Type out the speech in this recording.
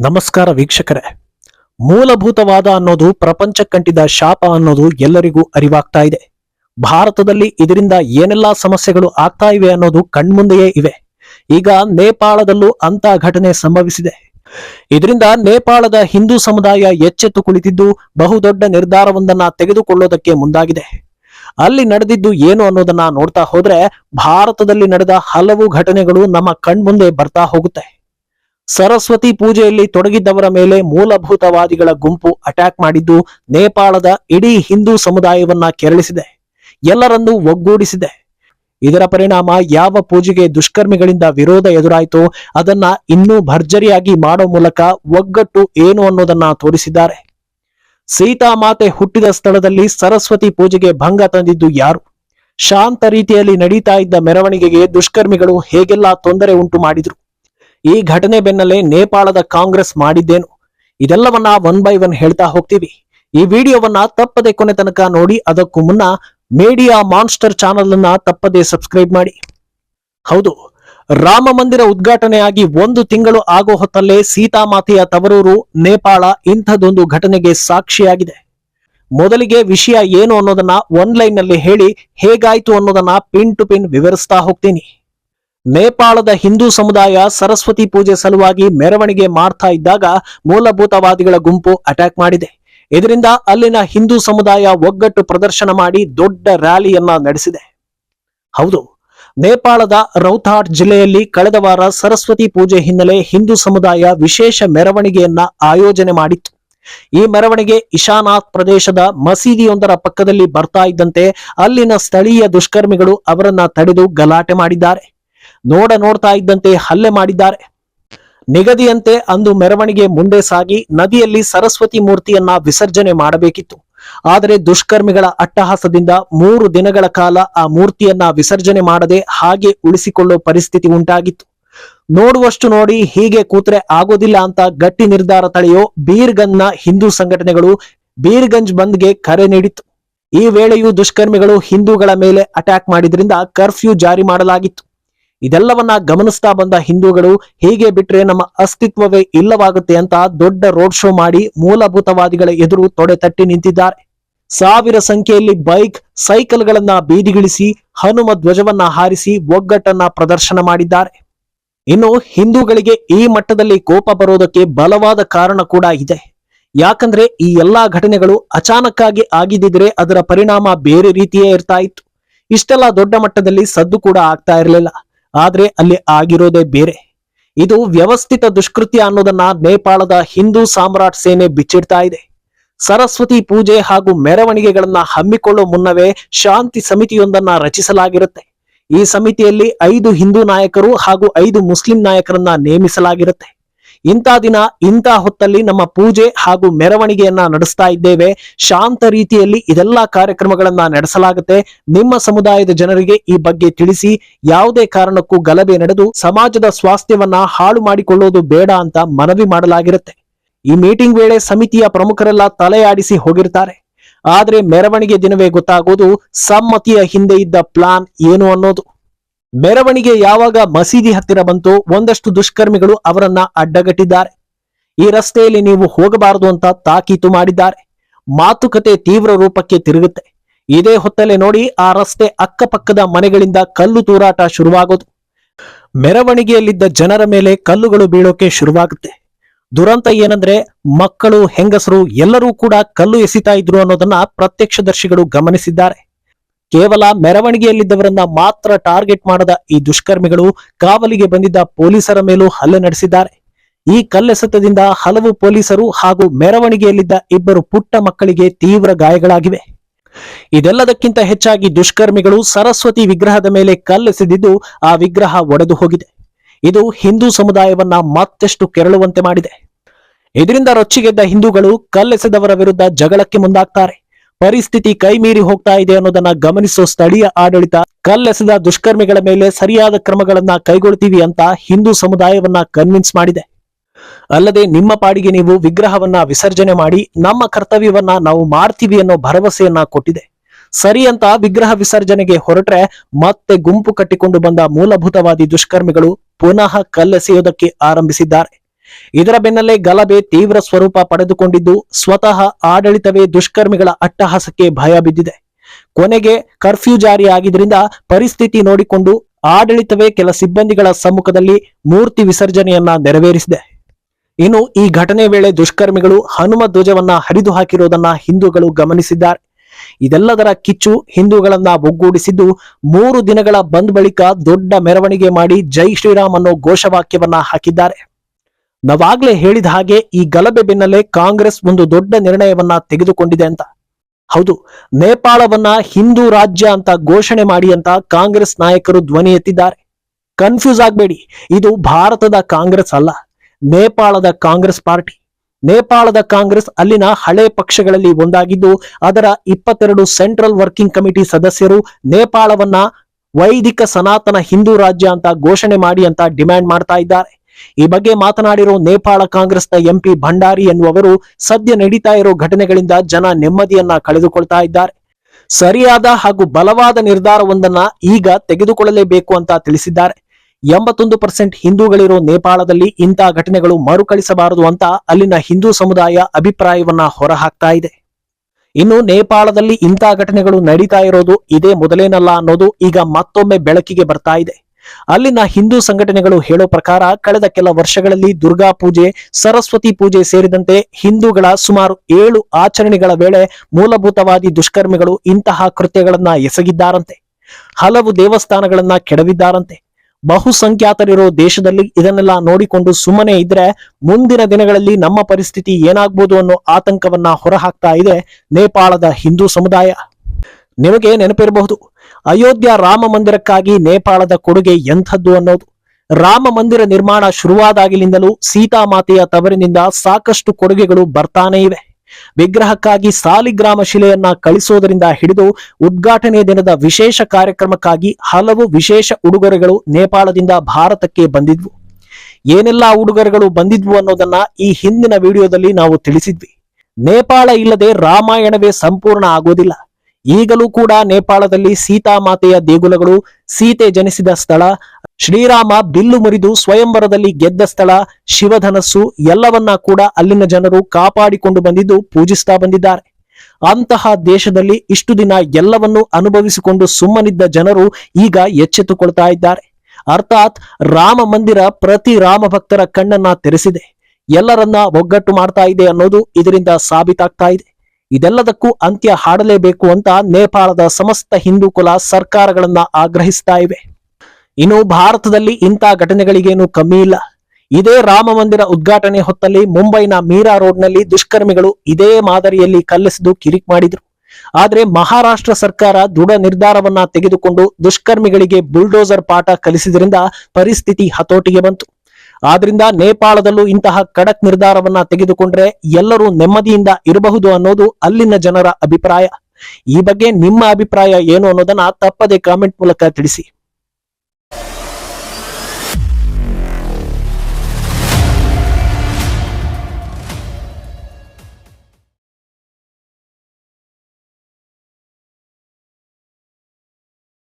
ನಮಸ್ಕಾರ ವೀಕ್ಷಕರೇ. ಮೂಲಭೂತವಾದ ಅನ್ನೋದು ಪ್ರಪಂಚ ಕಂಟಿದ ಶಾಪ ಅನ್ನೋದು ಎಲ್ಲರಿಗೂ ಅರಿವಾಗ್ತಾ ಇದೆ. ಭಾರತದಲ್ಲಿ ಇದರಿಂದ ಏನೆಲ್ಲಾ ಸಮಸ್ಯೆಗಳು ಆಗ್ತಾ ಇವೆ ಅನ್ನೋದು ಕಣ್ಮುಂದೆಯೇ ಇವೆ. ಈಗ ನೇಪಾಳದಲ್ಲೂ ಅಂತ ಘಟನೆ ಸಂಭವಿಸಿದೆ. ಇದರಿಂದ ನೇಪಾಳದ ಹಿಂದೂ ಸಮುದಾಯ ಎಚ್ಚೆತ್ತು ಕುಳಿತಿದ್ದು, ಬಹುದೊಡ್ಡ ನಿರ್ಧಾರವೊಂದನ್ನ ತೆಗೆದುಕೊಳ್ಳೋದಕ್ಕೆ ಮುಂದಾಗಿದೆ. ಅಲ್ಲಿ ನಡೆದಿದ್ದು ಏನು ಅನ್ನೋದನ್ನ ನೋಡ್ತಾ ಹೋದ್ರೆ, ಭಾರತದಲ್ಲಿ ನಡೆದ ಹಲವು ಘಟನೆಗಳು ನಮ್ಮ ಕಣ್ಮುಂದೆ ಬರ್ತಾ ಹೋಗುತ್ತೆ. ಸರಸ್ವತಿ ಪೂಜೆಯಲ್ಲಿ ತೊಡಗಿದ್ದವರ ಮೇಲೆ ಮೂಲಭೂತವಾದಿಗಳ ಗುಂಪು ಅಟ್ಯಾಕ್ ಮಾಡಿದ್ದು ನೇಪಾಳದ ಇಡೀ ಹಿಂದೂ ಸಮುದಾಯವನ್ನ ಕೆರಳಿಸಿದೆ. ಎಲ್ಲರನ್ನೂ ಒಗ್ಗೂಡಿಸಿದೆ. ಇದರ ಪರಿಣಾಮ ಯಾವ ಪೂಜೆಗೆ ದುಷ್ಕರ್ಮಿಗಳಿಂದ ವಿರೋಧ ಎದುರಾಯಿತು ಅದನ್ನ ಇನ್ನೂ ಭರ್ಜರಿಯಾಗಿ ಮಾಡೋ ಮೂಲಕ ಒಗ್ಗಟ್ಟು ಏನು ಅನ್ನೋದನ್ನ ತೋರಿಸಿದ್ದಾರೆ. ಸೀತಾಮಾತೆ ಹುಟ್ಟಿದ ಸ್ಥಳದಲ್ಲಿ ಸರಸ್ವತಿ ಪೂಜೆಗೆ ಭಂಗ ತಂದಿದ್ದು ಯಾರು? ಶಾಂತ ರೀತಿಯಲ್ಲಿ ನಡೀತಾ ಇದ್ದ ಮೆರವಣಿಗೆಗೆ ದುಷ್ಕರ್ಮಿಗಳು ಹೇಗೆಲ್ಲ ತೊಂದರೆ ಉಂಟು ಮಾಡಿದ್ರು? ಈ ಘಟನೆ ಬೆನ್ನಲ್ಲೇ ನೇಪಾಳದ ಕಾಂಗ್ರೆಸ್ ಮಾಡಿದ್ದೇನು? ಇದೆಲ್ಲವನ್ನ ಒನ್ ಬೈ ಒನ್ ಹೇಳ್ತಾ ಹೋಗ್ತೀವಿ. ಈ ವಿಡಿಯೋವನ್ನ ತಪ್ಪದೆ ಕೊನೆ ತನಕ ನೋಡಿ, ಅದಕ್ಕೂ ಮುನ್ನ ಮೀಡಿಯಾ ಮಾನ್ಸ್ಟರ್ ಚಾನಲ್ ಅನ್ನ ತಪ್ಪದೆ ಸಬ್ಸ್ಕ್ರೈಬ್ ಮಾಡಿ. ಹೌದು, ರಾಮ ಮಂದಿರ ಉದ್ಘಾಟನೆಯಾಗಿ ಒಂದು ತಿಂಗಳು ಆಗೋ ಹೊತ್ತಲ್ಲೇ ಸೀತಾಮಾತೆಯ ತವರೂರು ನೇಪಾಳ ಇಂಥದೊಂದು ಘಟನೆಗೆ ಸಾಕ್ಷಿಯಾಗಿದೆ. ಮೊದಲಿಗೆ ವಿಷಯ ಏನು ಅನ್ನೋದನ್ನ ಒನ್ಲೈನ್ನಲ್ಲಿ ಹೇಳಿ ಹೇಗಾಯ್ತು ಅನ್ನೋದನ್ನ ಪಿನ್ ಟು ಪಿನ್ ವಿವರಿಸ್ತಾ ಹೋಗ್ತೀನಿ. ನೇಪಾಳದ ಹಿಂದೂ ಸಮುದಾಯ ಸರಸ್ವತಿ ಪೂಜೆ ಸಲುವಾಗಿ ಮೆರವಣಿಗೆ ಮಾಡ್ತಾ ಇದ್ದಾಗ ಮೂಲಭೂತವಾದಿಗಳ ಗುಂಪು ಅಟ್ಯಾಕ್ ಮಾಡಿದೆ. ಇದರಿಂದ ಅಲ್ಲಿನ ಹಿಂದೂ ಸಮುದಾಯ ಒಗ್ಗಟ್ಟು ಪ್ರದರ್ಶನ ಮಾಡಿ ದೊಡ್ಡ ರ್ಯಾಲಿಯನ್ನ ನಡೆಸಿದೆ. ಹೌದು, ನೇಪಾಳದ ರೌತಾಟ್ ಜಿಲ್ಲೆಯಲ್ಲಿ ಕಳೆದ ವಾರ ಸರಸ್ವತಿ ಪೂಜೆ ಹಿನ್ನೆಲೆ ಹಿಂದೂ ಸಮುದಾಯ ವಿಶೇಷ ಮೆರವಣಿಗೆಯನ್ನ ಆಯೋಜನೆ ಮಾಡಿತ್ತು. ಈ ಮೆರವಣಿಗೆ ಇಶಾನಾಥ್ ಪ್ರದೇಶದ ಮಸೀದಿಯೊಂದರ ಪಕ್ಕದಲ್ಲಿ ಬರ್ತಾ ಇದ್ದಂತೆ ಅಲ್ಲಿನ ಸ್ಥಳೀಯ ದುಷ್ಕರ್ಮಿಗಳು ಅವರನ್ನ ತಡೆದು ಗಲಾಟೆ ಮಾಡಿದ್ದಾರೆ. ನೋಡ ನೋಡ್ತಾ ಇದ್ದಂತೆ ಹಲ್ಲೆ ಮಾಡಿದ್ದಾರೆ. ನಿಗದಿಯಂತೆ ಅಂದು ಮೆರವಣಿಗೆ ಮುಂದೆ ಸಾಗಿ ನದಿಯಲ್ಲಿ ಸರಸ್ವತಿ ಮೂರ್ತಿಯನ್ನ ವಿಸರ್ಜನೆ ಮಾಡಬೇಕಿತ್ತು. ಆದರೆ ದುಷ್ಕರ್ಮಿಗಳ ಅಟ್ಟಹಾಸದಿಂದ ಮೂರು ದಿನಗಳ ಕಾಲ ಆ ಮೂರ್ತಿಯನ್ನ ವಿಸರ್ಜನೆ ಮಾಡದೆ ಹಾಗೆ ಉಳಿಸಿಕೊಳ್ಳೋ ಪರಿಸ್ಥಿತಿ ಉಂಟಾಗಿತ್ತು. ನೋಡುವಷ್ಟು ನೋಡಿ ಹೀಗೆ ಕೂತ್ರೆ ಆಗೋದಿಲ್ಲ ಅಂತ ಗಟ್ಟಿ ನಿರ್ಧಾರ ತಳೆಯೋ ಬೀರ್ಗಂಜ್ನ ಹಿಂದೂ ಸಂಘಟನೆಗಳು ಬೀರ್ಗಂಜ್ ಬಂದ್ಗೆ ಕರೆ ನೀಡಿತ್ತು. ಈ ವೇಳೆಯೂ ದುಷ್ಕರ್ಮಿಗಳು ಹಿಂದೂಗಳ ಮೇಲೆ ಅಟ್ಯಾಕ್ ಮಾಡಿದ್ರಿಂದ ಕರ್ಫ್ಯೂ ಜಾರಿ ಮಾಡಲಾಗಿತ್ತು. ಇದೆಲ್ಲವನ್ನ ಗಮನಿಸ್ತಾ ಬಂದ ಹಿಂದೂಗಳು, ಹೀಗೆ ಬಿಟ್ರೆ ನಮ್ಮ ಅಸ್ತಿತ್ವವೇ ಇಲ್ಲವಾಗುತ್ತೆ ಅಂತ ದೊಡ್ಡ ರೋಡ್ ಶೋ ಮಾಡಿ ಮೂಲಭೂತವಾದಿಗಳ ಎದುರು ತೊಡೆ ತಟ್ಟಿ ನಿಂತಿದ್ದಾರೆ. ಸಾವಿರ ಸಂಖ್ಯೆಯಲ್ಲಿ ಬೈಕ್, ಸೈಕಲ್ಗಳನ್ನ ಬೀದಿಗಿಳಿಸಿ, ಹನುಮ ಧ್ವಜವನ್ನ ಹಾರಿಸಿ ಒಗ್ಗಟ್ಟನ್ನ ಪ್ರದರ್ಶನ ಮಾಡಿದ್ದಾರೆ. ಇನ್ನು ಹಿಂದೂಗಳಿಗೆ ಈ ಮಟ್ಟದಲ್ಲಿ ಕೋಪ ಬರೋದಕ್ಕೆ ಬಲವಾದ ಕಾರಣ ಕೂಡ ಇದೆ. ಯಾಕಂದ್ರೆ ಈ ಎಲ್ಲಾ ಘಟನೆಗಳು ಅಚಾನಕ್ಕಾಗಿ ಆಗಿದ್ದಿದ್ರೆ ಅದರ ಪರಿಣಾಮ ಬೇರೆ ರೀತಿಯೇ ಇರ್ತಾ ಇತ್ತು. ಇಷ್ಟೆಲ್ಲ ದೊಡ್ಡ ಮಟ್ಟದಲ್ಲಿ ಸದ್ದು ಕೂಡ ಆಗ್ತಾ ಇರಲಿಲ್ಲ. ಆದ್ರೆ ಅಲ್ಲಿ ಆಗಿರೋದೇ ಬೇರೆ. ಇದು ವ್ಯವಸ್ಥಿತ ದುಷ್ಕೃತ್ಯ ಅನ್ನೋದನ್ನ ನೇಪಾಳದ ಹಿಂದೂ ಸಾಮ್ರಾಟ್ ಸೇನೆ ಬಿಚ್ಚಿಡ್ತಾ ಇದೆ. ಸರಸ್ವತಿ ಪೂಜೆ ಹಾಗೂ ಮೆರವಣಿಗೆಗಳನ್ನ ಹಮ್ಮಿಕೊಳ್ಳೋ ಮುನ್ನವೇ ಶಾಂತಿ ಸಮಿತಿಯೊಂದನ್ನ ರಚಿಸಲಾಗಿರುತ್ತೆ. ಈ ಸಮಿತಿಯಲ್ಲಿ ಐದು ಹಿಂದೂ ನಾಯಕರು ಹಾಗೂ ಐದು ಮುಸ್ಲಿಂ ನಾಯಕರನ್ನ ನೇಮಿಸಲಾಗಿರುತ್ತೆ. ಇಂಥ ದಿನ, ಇಂಥ ಹೊತ್ತಲ್ಲಿ ನಮ್ಮ ಪೂಜೆ ಹಾಗೂ ಮೆರವಣಿಗೆಯನ್ನ ನಡೆಸ್ತಾ ಇದ್ದೇವೆ. ಶಾಂತ ರೀತಿಯಲ್ಲಿ ಇದೆಲ್ಲ ಕಾರ್ಯಕ್ರಮಗಳನ್ನ ನಡೆಸಲಾಗುತ್ತೆ. ನಿಮ್ಮ ಸಮುದಾಯದ ಜನರಿಗೆ ಈ ಬಗ್ಗೆ ತಿಳಿಸಿ, ಯಾವುದೇ ಕಾರಣಕ್ಕೂ ಗಲಭೆ ನಡೆದು ಸಮಾಜದ ಸ್ವಾಸ್ಥ್ಯವನ್ನ ಹಾಳು ಮಾಡಿಕೊಳ್ಳೋದು ಬೇಡ ಅಂತ ಮನವಿ ಮಾಡಲಾಗಿರುತ್ತೆ. ಈ ಮೀಟಿಂಗ್ ವೇಳೆ ಸಮಿತಿಯ ಪ್ರಮುಖರೆಲ್ಲ ತಲೆಯಾಡಿಸಿ ಹೋಗಿರ್ತಾರೆ. ಆದ್ರೆ ಮೆರವಣಿಗೆ ದಿನವೇ ಗೊತ್ತಾಗೋದು ಸಮ್ಮತಿಯ ಹಿಂದೆ ಇದ್ದ ಪ್ಲಾನ್ ಏನು ಅನ್ನೋದು. ಮೆರವಣಿಗೆ ಯಾವಾಗ ಮಸೀದಿ ಹತ್ತಿರ ಬಂತು ಒಂದಷ್ಟು ದುಷ್ಕರ್ಮಿಗಳು ಅವರನ್ನ ಅಡ್ಡಗಟ್ಟಿದ್ದಾರೆ. ಈ ರಸ್ತೆಯಲ್ಲಿ ನೀವು ಹೋಗಬಾರದು ಅಂತ ತಾಕೀತು ಮಾಡಿದ್ದಾರೆ. ಮಾತುಕತೆ ತೀವ್ರ ರೂಪಕ್ಕೆ ತಿರುಗುತ್ತೆ. ಇದೇ ಹೊತ್ತಲ್ಲೇ ನೋಡಿ ಆ ರಸ್ತೆ ಅಕ್ಕಪಕ್ಕದ ಮನೆಗಳಿಂದ ಕಲ್ಲು ತೂರಾಟ ಶುರುವಾಗೋದು. ಮೆರವಣಿಗೆಯಲ್ಲಿದ್ದ ಜನರ ಮೇಲೆ ಕಲ್ಲುಗಳು ಬೀಳೋಕೆ ಶುರುವಾಗುತ್ತೆ. ದುರಂತ ಏನಂದ್ರೆ ಮಕ್ಕಳು, ಹೆಂಗಸರು ಎಲ್ಲರೂ ಕೂಡ ಕಲ್ಲು ಎಸಿತಾ ಇದ್ರು ಅನ್ನೋದನ್ನ ಪ್ರತ್ಯಕ್ಷದರ್ಶಿಗಳು ಗಮನಿಸಿದ್ದಾರೆ. ಕೇವಲ ಮೆರವಣಿಗೆಯಲ್ಲಿದ್ದವರನ್ನ ಮಾತ್ರ ಟಾರ್ಗೆಟ್ ಮಾಡದ ಈ ದುಷ್ಕರ್ಮಿಗಳು ಕಾವಲಿಗೆ ಬಂದಿದ್ದ ಪೊಲೀಸರ ಮೇಲೂ ಹಲ್ಲೆ ನಡೆಸಿದ್ದಾರೆ. ಈ ಕಲ್ಲೆಸೆತದಿಂದ ಹಲವು ಪೊಲೀಸರು ಹಾಗೂ ಮೆರವಣಿಗೆಯಲ್ಲಿದ್ದ ಇಬ್ಬರು ಪುಟ್ಟ ಮಕ್ಕಳಿಗೆ ತೀವ್ರ ಗಾಯಗಳಾಗಿವೆ. ಇದೆಲ್ಲದಕ್ಕಿಂತ ಹೆಚ್ಚಾಗಿ ದುಷ್ಕರ್ಮಿಗಳು ಸರಸ್ವತಿ ವಿಗ್ರಹದ ಮೇಲೆ ಕಲ್ಲೆಸೆದಿದ್ದು ಆ ವಿಗ್ರಹ ಒಡೆದು ಹೋಗಿದೆ. ಇದು ಹಿಂದೂ ಸಮುದಾಯವನ್ನ ಮತ್ತಷ್ಟು ಕೆರಳುವಂತೆ ಮಾಡಿದೆ. ಇದರಿಂದ ರೊಚ್ಚಿಗೆದ್ದ ಹಿಂದೂಗಳು ಕಲ್ಲೆಸೆದವರ ವಿರುದ್ಧ ಜಗಳಕ್ಕೆ ಮುಂದಾಗ್ತಾರೆ. ಪರಿಸ್ಥಿತಿ ಕೈಮೀರಿ ಹೋಗ್ತಾ ಇದೆ ಅನ್ನೋದನ್ನ ಗಮನಿಸೋ ಸ್ಥಳೀಯ ಆಡಳಿತ, ಕಲ್ಲೆಸೆದ ದುಷ್ಕರ್ಮಿಗಳ ಮೇಲೆ ಸರಿಯಾದ ಕ್ರಮಗಳನ್ನ ಕೈಗೊಳ್ತೀವಿ ಅಂತ ಹಿಂದೂ ಸಮುದಾಯವನ್ನ ಕನ್ವಿನ್ಸ್ ಮಾಡಿದೆ. ಅಲ್ಲದೆ ನಿಮ್ಮ ಪಾಡಿಗೆ ನೀವು ವಿಗ್ರಹವನ್ನ ವಿಸರ್ಜನೆ ಮಾಡಿ, ನಮ್ಮ ಕರ್ತವ್ಯವನ್ನ ನಾವು ಮಾಡ್ತೀವಿ ಅನ್ನೋ ಭರವಸೆಯನ್ನ ಕೊಟ್ಟಿದೆ. ಸರಿ ಅಂತ ವಿಗ್ರಹ ವಿಸರ್ಜನೆಗೆ ಹೊರಟ್ರೆ ಮತ್ತೆ ಗುಂಪು ಕಟ್ಟಿಕೊಂಡು ಬಂದ ಮೂಲಭೂತವಾದಿ ದುಷ್ಕರ್ಮಿಗಳು ಪುನಃ ಕಲ್ಲೆಸೆಯೋದಕ್ಕೆ ಆರಂಭಿಸಿದ್ದಾರೆ. ಇದರ ಬೆನ್ನಲ್ಲೇ ಗಲಭೆ ತೀವ್ರ ಸ್ವರೂಪ ಪಡೆದುಕೊಂಡಿದ್ದು ಸ್ವತಃ ಆಡಳಿತವೇ ದುಷ್ಕರ್ಮಿಗಳ ಅಟ್ಟಹಾಸಕ್ಕೆ ಭಯ ಬಿದ್ದಿದೆ. ಕೊನೆಗೆ ಕರ್ಫ್ಯೂ ಜಾರಿಯಾಗಿದ್ದರಿಂದ ಪರಿಸ್ಥಿತಿ ನೋಡಿಕೊಂಡು ಆಡಳಿತವೇ ಕೆಲ ಸಿಬ್ಬಂದಿಗಳ ಸಮ್ಮುಖದಲ್ಲಿ ಮೂರ್ತಿ ವಿಸರ್ಜನೆಯನ್ನ ನೆರವೇರಿಸಿದೆ. ಇನ್ನು ಈ ಘಟನೆ ವೇಳೆ ದುಷ್ಕರ್ಮಿಗಳು ಹನುಮ ಧ್ವಜವನ್ನ ಹರಿದು ಹಾಕಿರುವುದನ್ನ ಹಿಂದೂಗಳು ಗಮನಿಸಿದ್ದಾರೆ. ಇದೆಲ್ಲದರ ಕಿಚ್ಚು ಹಿಂದೂಗಳನ್ನ ಒಗ್ಗೂಡಿಸಿದ್ದು ಮೂರು ದಿನಗಳ ಬಂದ್ ಬಳಿಕ ದೊಡ್ಡ ಮೆರವಣಿಗೆ ಮಾಡಿ ಜೈ ಶ್ರೀರಾಮ್ ಅನ್ನೋ ಘೋಷವಾಕ್ಯವನ್ನ ಹಾಕಿದ್ದಾರೆ. ನಾವಾಗ್ಲೇ ಹೇಳಿದ ಹಾಗೆ ಈ ಗಲಭೆ ಬೆನ್ನಲ್ಲೇ ಕಾಂಗ್ರೆಸ್ ಒಂದು ದೊಡ್ಡ ನಿರ್ಣಯವನ್ನ ತೆಗೆದುಕೊಂಡಿದೆ ಅಂತ. ಹೌದು, ನೇಪಾಳವನ್ನ ಹಿಂದೂ ರಾಜ್ಯ ಅಂತ ಘೋಷಣೆ ಮಾಡಿ ಅಂತ ಕಾಂಗ್ರೆಸ್ ನಾಯಕರು ಧ್ವನಿ ಎತ್ತಿದ್ದಾರೆ. ಕನ್ಫ್ಯೂಸ್ ಆಗ್ಬೇಡಿ, ಇದು ಭಾರತದ ಕಾಂಗ್ರೆಸ್ ಅಲ್ಲ, ನೇಪಾಳದ ಕಾಂಗ್ರೆಸ್ ಪಾರ್ಟಿ. ನೇಪಾಳದ ಕಾಂಗ್ರೆಸ್ ಅಲ್ಲಿನ ಹಳೆ ಪಕ್ಷಗಳಲ್ಲಿ ಒಂದಾಗಿದ್ದು, ಅದರ ಇಪ್ಪತ್ತೆರಡು ಸೆಂಟ್ರಲ್ ವರ್ಕಿಂಗ್ ಕಮಿಟಿ ಸದಸ್ಯರು ನೇಪಾಳವನ್ನ ವೈದಿಕ ಸನಾತನ ಹಿಂದೂ ರಾಜ್ಯ ಅಂತ ಘೋಷಣೆ ಮಾಡಿ ಅಂತ ಡಿಮ್ಯಾಂಡ್ ಮಾಡ್ತಾ ಇದ್ದಾರೆ. ಈ ಬಗ್ಗೆ ಮಾತನಾಡಿರೋ ನೇಪಾಳ ಕಾಂಗ್ರೆಸ್ನ ಎಂಪಿ ಭಂಡಾರಿ ಎನ್ನುವರು ಸದ್ಯ ನಡೀತಾ ಇರೋ ಘಟನೆಗಳಿಂದ ಜನ ನೆಮ್ಮದಿಯನ್ನ ಕಳೆದುಕೊಳ್ತಾ ಇದ್ದಾರೆ. ಸರಿಯಾದ ಹಾಗೂ ಬಲವಾದ ನಿರ್ಧಾರವೊಂದನ್ನ ಈಗ ತೆಗೆದುಕೊಳ್ಳಲೇಬೇಕು ಅಂತ ತಿಳಿಸಿದ್ದಾರೆ. ಎಂಬತ್ತೊಂದು ಪರ್ಸೆಂಟ್ ಹಿಂದೂಗಳಿರೋ ನೇಪಾಳದಲ್ಲಿ ಇಂತಹ ಘಟನೆಗಳು ಮರುಕಳಿಸಬಾರದು ಅಂತ ಅಲ್ಲಿನ ಹಿಂದೂ ಸಮುದಾಯ ಅಭಿಪ್ರಾಯವನ್ನ ಹೊರಹಾಕ್ತಾ ಇದೆ. ಇನ್ನು ನೇಪಾಳದಲ್ಲಿ ಇಂತಹ ಘಟನೆಗಳು ನಡೀತಾ ಇರೋದು ಇದೇ ಮೊದಲೇನಲ್ಲ ಅನ್ನೋದು ಈಗ ಮತ್ತೊಮ್ಮೆ ಬೆಳಕಿಗೆ ಬರ್ತಾ ಇದೆ. ಅಲ್ಲಿನ ಹಿಂದೂ ಸಂಘಟನೆಗಳು ಹೇಳೋ ಪ್ರಕಾರ ಕಳೆದ ಕೆಲ ವರ್ಷಗಳಲ್ಲಿ ದುರ್ಗಾ ಪೂಜೆ, ಸರಸ್ವತಿ ಪೂಜೆ ಸೇರಿದಂತೆ ಹಿಂದೂಗಳ ಸುಮಾರು ಏಳು ಆಚರಣೆಗಳ ವೇಳೆ ಮೂಲಭೂತವಾದಿ ದುಷ್ಕರ್ಮಿಗಳು ಇಂತಹ ಕೃತ್ಯಗಳನ್ನ ಎಸಗಿದ್ದಾರಂತೆ. ಹಲವು ದೇವಸ್ಥಾನಗಳನ್ನ ಕೆಡವಿದ್ದಾರಂತೆ. ಬಹುಸಂಖ್ಯಾತರಿರೋ ದೇಶದಲ್ಲಿ ಇದನ್ನೆಲ್ಲ ನೋಡಿಕೊಂಡು ಸುಮ್ಮನೆ ಇದ್ರೆ ಮುಂದಿನ ದಿನಗಳಲ್ಲಿ ನಮ್ಮ ಪರಿಸ್ಥಿತಿ ಏನಾಗ್ಬೋದು ಅನ್ನೋ ಆತಂಕವನ್ನ ಹೊರಹಾಕ್ತಾ ಇದೆ ನೇಪಾಳದ ಹಿಂದೂ ಸಮುದಾಯ. ನಿಮಗೆ ನೆನಪಿರಬಹುದು ಅಯೋಧ್ಯ ರಾಮ ಮಂದಿರಕ್ಕಾಗಿ ನೇಪಾಳದ ಕೊಡುಗೆ ಎಂಥದ್ದು ಅನ್ನೋದು. ರಾಮ ಮಂದಿರ ನಿರ್ಮಾಣ ಶುರುವಾದಾಗಿನಿಂದಲೂ ಸೀತಾಮಾತೆಯ ತವರಿನಿಂದ ಸಾಕಷ್ಟು ಕೊಡುಗೆಗಳು ಬರ್ತಾನೇ ಇವೆ. ವಿಗ್ರಹಕ್ಕಾಗಿ ಸಾಲಿಗ್ರಾಮ ಶಿಲೆಯನ್ನ ಕಳಿಸೋದರಿಂದ ಹಿಡಿದು ಉದ್ಘಾಟನೆ ದಿನದ ವಿಶೇಷ ಕಾರ್ಯಕ್ರಮಕ್ಕಾಗಿ ಹಲವು ವಿಶೇಷ ಉಡುಗೊರೆಗಳು ನೇಪಾಳದಿಂದ ಭಾರತಕ್ಕೆ ಬಂದಿದ್ವು. ಏನೆಲ್ಲಾ ಉಡುಗೊರೆಗಳು ಬಂದಿದ್ವು ಅನ್ನೋದನ್ನ ಈ ಹಿಂದಿನ ವಿಡಿಯೋದಲ್ಲಿ ನಾವು ತಿಳಿಸಿದ್ವಿ. ನೇಪಾಳ ಇಲ್ಲದೆ ರಾಮಾಯಣವೇ ಸಂಪೂರ್ಣ ಆಗೋದಿಲ್ಲ. ಈಗಲೂ ಕೂಡ ನೇಪಾಳದಲ್ಲಿ ಸೀತಾಮಾತೆಯ ದೇಗುಲಗಳು, ಸೀತೆ ಜನಿಸಿದ ಸ್ಥಳ, ಶ್ರೀರಾಮ ಬಿಲ್ಲು ಮುರಿದು ಸ್ವಯಂವರದಲ್ಲಿ ಗೆದ್ದ ಸ್ಥಳ, ಶಿವಧನಸ್ಸು ಎಲ್ಲವನ್ನ ಕೂಡ ಅಲ್ಲಿನ ಜನರು ಕಾಪಾಡಿಕೊಂಡು ಬಂದಿದ್ದು ಪೂಜಿಸ್ತಾ ಬಂದಿದ್ದಾರೆ. ಅಂತಹ ದೇಶದಲ್ಲಿ ಇಷ್ಟು ದಿನ ಎಲ್ಲವನ್ನೂ ಅನುಭವಿಸಿಕೊಂಡು ಸುಮ್ಮನಿದ್ದ ಜನರು ಈಗ ಎಚ್ಚೆತ್ತುಕೊಳ್ತಾ ಇದ್ದಾರೆ. ಅರ್ಥಾತ್ ರಾಮ ಮಂದಿರ ಪ್ರತಿ ರಾಮ ಭಕ್ತರ ಕಣ್ಣನ್ನ ತೆರೆಸಿದೆ. ಎಲ್ಲರನ್ನ ಒಗ್ಗಟ್ಟು ಮಾಡ್ತಾ ಇದೆ ಅನ್ನೋದು ಇದರಿಂದ ಸಾಬೀತಾಗ್ತಾ ಇದೆ. ಇದೆಲ್ಲದಕ್ಕೂ ಅಂತ್ಯ ಹಾಡಲೇಬೇಕು ಅಂತ ನೇಪಾಳದ ಸಮಸ್ತ ಹಿಂದೂ ಕುಲ ಸರ್ಕಾರಗಳನ್ನ ಆಗ್ರಹಿಸ್ತಾ ಇವೆ. ಇನ್ನು ಭಾರತದಲ್ಲಿ ಇಂಥ ಘಟನೆಗಳಿಗೇನು ಕಮ್ಮಿ ಇಲ್ಲ. ಇದೇ ರಾಮ ಮಂದಿರ ಉದ್ಘಾಟನೆ ಹೊತ್ತಲ್ಲಿ ಮುಂಬೈನ ಮೀರಾ ರೋಡ್ನಲ್ಲಿ ದುಷ್ಕರ್ಮಿಗಳು ಇದೇ ಮಾದರಿಯಲ್ಲಿ ಕಲ್ಲೆಸೆದು ಕಿರಿಕ್ ಮಾಡಿದ್ರು. ಆದ್ರೆ ಮಹಾರಾಷ್ಟ್ರ ಸರ್ಕಾರ ದೃಢ ನಿರ್ಧಾರವನ್ನ ತೆಗೆದುಕೊಂಡು ದುಷ್ಕರ್ಮಿಗಳಿಗೆ ಬುಲ್ಡೋಸರ್ ಪಾಠ ಕಲಿಸಿದ್ರಿಂದ ಪರಿಸ್ಥಿತಿ ಹತೋಟಿಗೆ ಬಂತು. ಆದ್ರಿಂದ ನೇಪಾಳದಲ್ಲೂ ಇಂತಹ ಖಡಕ್ ನಿರ್ಧಾರವನ್ನ ತೆಗೆದುಕೊಂಡ್ರೆ ಎಲ್ಲರೂ ನೆಮ್ಮದಿಯಿಂದ ಇರಬಹುದು ಅನ್ನೋದು ಅಲ್ಲಿನ ಜನರ ಅಭಿಪ್ರಾಯ. ಈ ಬಗ್ಗೆ ನಿಮ್ಮ ಅಭಿಪ್ರಾಯ ಏನು ಅನ್ನೋದನ್ನ ತಪ್ಪದೆ ಕಾಮೆಂಟ್ ಮೂಲಕ ತಿಳಿಸಿ.